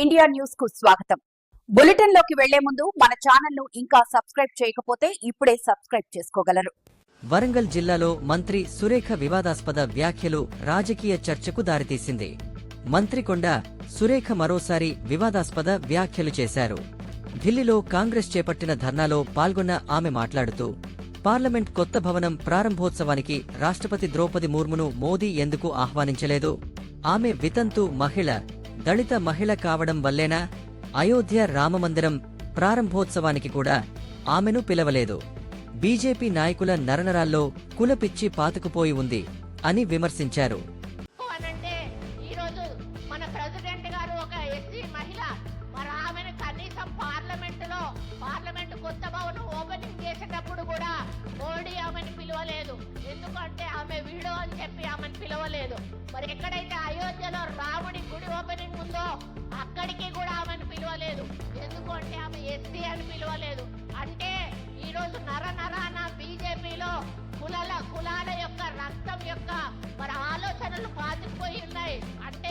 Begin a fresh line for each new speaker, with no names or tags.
India న్యూస్కు స్వాగతం. బులెటిన్లోకి వెళ్ళే ముందు మన ఛానల్ను ఇంకా సబ్స్క్రైబ్ చేయకపోతే ఇప్పుడే సబ్స్క్రైబ్ చేసుకోగలరు.
వరంగల్ జిల్లాలో మంత్రి సురేఖ వివాదాస్పద వ్యాఖ్యలు రాజకీయ చర్చకు దారితీసింది. మంత్రి కొండ సురేఖ మరోసారి వివాదాస్పద వ్యాఖ్యలు చేశారు. ఢిల్లీలో కాంగ్రెస్ చేపట్టిన ధర్నాలో పాల్గొన్న ఆమె మాట్లాడుతూ పార్లమెంట్ కొత్త భవనం ప్రారంభోత్సవానికి రాష్ట్రపతి ద్రౌపది ముర్మును మోదీ ఎందుకు ఆహ్వానించలేదు? ఆమె వితంతు మహిళ దళిత మహిళ కావడం వల్లేనా? అయోధ్య రామమందిరం ప్రారంభోత్సవానికి కూడా ఆమెను పిలవలేదు. బీజేపీ నాయకుల నరనరాల్లో కులపిచ్చి పాతుకుపోయి ఉంది అని విమర్శించారు.
కొత్త భవనం ఓపెనింగ్ చేసేటప్పుడు కూడా మోడీ ఆమెను పిలవలేదు. ఎందుకంటే ఆమె వీడో అని చెప్పి ఆమెను పిలవలేదు. మరి ఎక్కడైతే ఆమెను పిలవలేదు. ఎందుకంటే ఆమె ఎస్సీ అని పిలవలేదు. అంటే ఈరోజు నర నరాన బీజేపీలో కులాల కులాల యొక్క రక్తం యొక్క మరి ఆలోచనలు పాతిపోయి ఉన్నాయి. అంటే